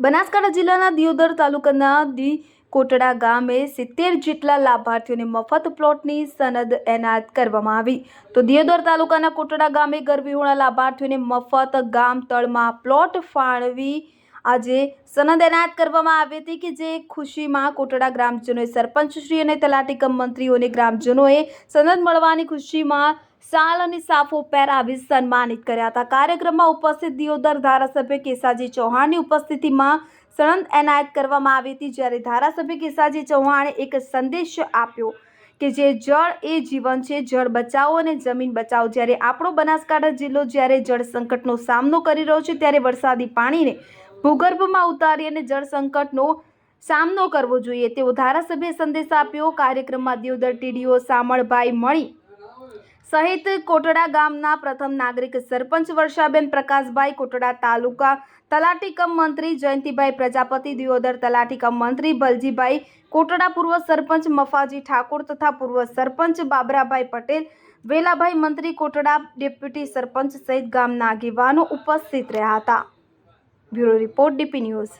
બનાસકાંઠા જિલ્લાના દિયોદર તાલુકાના દી કોટડા ગામે સિત્તેર જેટલા લાભાર્થીઓને મફત પ્લોટની સનદ એનાયત કરવામાં આવી. તો દિયોદર તાલુકાના કોટડા ગામે ગરવિહોણા લાભાર્થીઓને મફત ગામ તળમાં પ્લોટ ફાળવી આજે સનદ એનાયત કરવામાં આવી હતી કે જે ખુશીમાં કોટડા ગ્રામજનોએ સરપંચશ્રી અને તલાટીકમ મંત્રીઓને ગ્રામજનોએ સનદ મળવાની ખુશીમાં શાલ અને સાફો પહેરાવી સન્માનિત કર્યા હતા. કાર્યક્રમમાં ઉપસ્થિત દિયોદર ધારાસભ્ય કેસાજી ચૌહાણની ઉપસ્થિતિમાં સનદ એનાયત કરવામાં આવી હતી, જ્યારે ધારાસભ્ય કેસાજી ચૌહાણે એક સંદેશ આપ્યો કે જે જળ એ જીવન છે, જળ બચાવો અને જમીન બચાવો. જ્યારે આપણો બનાસકાંઠા જિલ્લો જ્યારે જળ સંકટનો સામનો કરી રહ્યો છે, ત્યારે વરસાદી પાણીને ભૂગર્ભમાં ઉતારી અને જળ સંકટનો સામનો કરવો જોઈએ. તેવો ધારાસભ્ય સંદેશ આપ્યો. કાર્યક્રમમાં દિયોદર ટીડીઓ સામળભાઈ મળી સહિત કોટડા ગામના પ્રથમ નાગરિક સરપંચ વર્ષાબેન પ્રકાશભાઈ કોટડા તાલુકા તલાટી કમ મંત્રી જયંતિભાઈ પ્રજાપતિ, દિયોદર તલાટી કમ મંત્રી બલજીભાઈ કોટડા પૂર્વ સરપંચ મફાજી ઠાકોર તથા પૂર્વ સરપંચ બાબરાભાઈ પટેલ, વેલાભાઈ મંત્રી કોટડા, ડેપ્યુટી સરપંચ સહિત ગામના આગેવાનો ઉપસ્થિત રહ્યા હતા. Bureau report DP news.